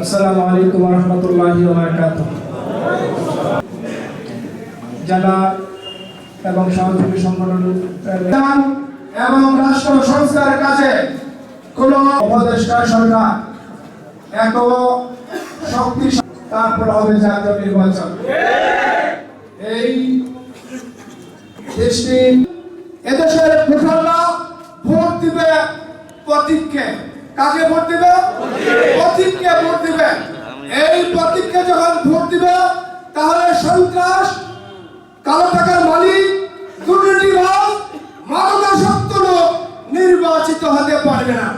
আসসালামু আলাইকুম রহমতুল্লাহি যারা এবং সহযোগী সংগঠন এবং রাষ্ট্র সংস্কারের কাছে কোন উপদেষ্টা সরকার এত শক্তিশালী তারপর হবে জাতীয় নির্বাচন। এই দেশটি, এদেশের ভোটাররা ভোট দিবে প্রতীককে। কাকে ভোট দিবে? প্রতীককে ভোট দিবে। এই প্রতীককে যখন ভোট দিবে, তাহলে সন্ত্রাস, কালো টাকার মালিক দুর্নীতিবাজ মাদকাসক্ত লোক নির্বাচিত হতে পারবে না।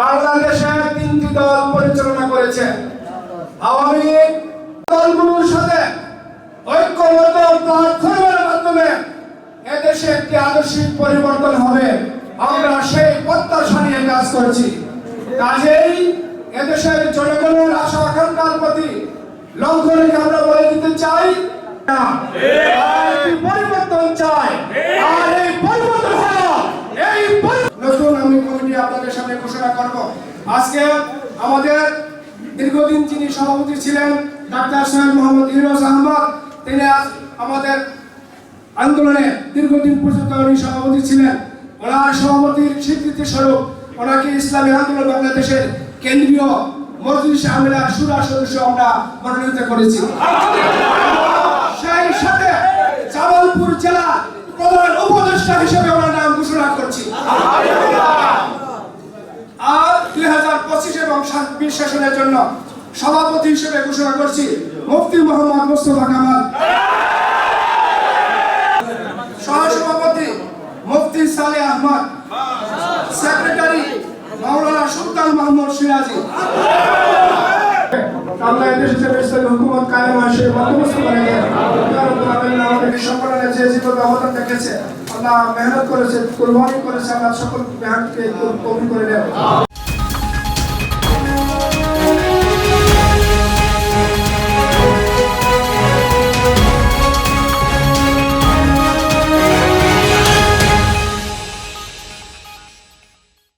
বাংলাদেশে তিনটি দল পরিচালনা করেছে। আওয়ামী লীগ দলগুলোর সাথে ঐক্যবদ্ধ প্ল্যাটফর্মের মাধ্যমে এদেশে একটি আদর্শিক পরিবর্তন হবে আমরা সেই প্রত্যাশা নিয়ে কাজ করছি। কাজেই এদেশের জনগণের আশা আকাঙ্ক্ষার প্রতি রেখে আমরা বলে দিতে চাই না। পরিবর্তন চাই। আর এই পরিবর্তন এই নতুন আমি কমিটি আপনাদের সামনে ঘোষণা করব। আজকে আমাদের দীর্ঘদিন যিনি সভাপতি ছিলেন, ডাক্তার সৈয়দ মোহাম্মদ ইউনুস আহমদ, তিনি আমাদের আন্দোলনে দীর্ঘদিন পর্যন্ত উনি সভাপতি ছিলেন। ওনার সভাপতির স্বীকৃতি স্বরূপ ওনাকে ইসলামী আন্দোলন বাংলাদেশের কেন্দ্রীয় মজলিস আমিলার সুরা সদস্য আমরা মনোনীত করেছি। সেই সাথে জামালপুর জেলা প্রধান উপদেষ্টা হিসেবে ওনার নাম ঘোষণা করছি। আর দুই হাজার পঁচিশ এবং বিশ সেশনের জন্য সভাপতি হিসেবে ঘোষণা করছি মুফতি মোহাম্মদ মোস্তফা কামাল। মাহমুদ সিরাজি। আমরা এদেশে যে ইসলামী হুকুমত কায়েম হয়, সেই বন্দোবস্ত করে দেন আমাদের সম্মানের যে জীবন অবদান রেখেছে, আল্লাহ মেহনত করেছে, কুরবানি করেছে, আল্লাহ সকল মেহনতকে কবুল করে নেন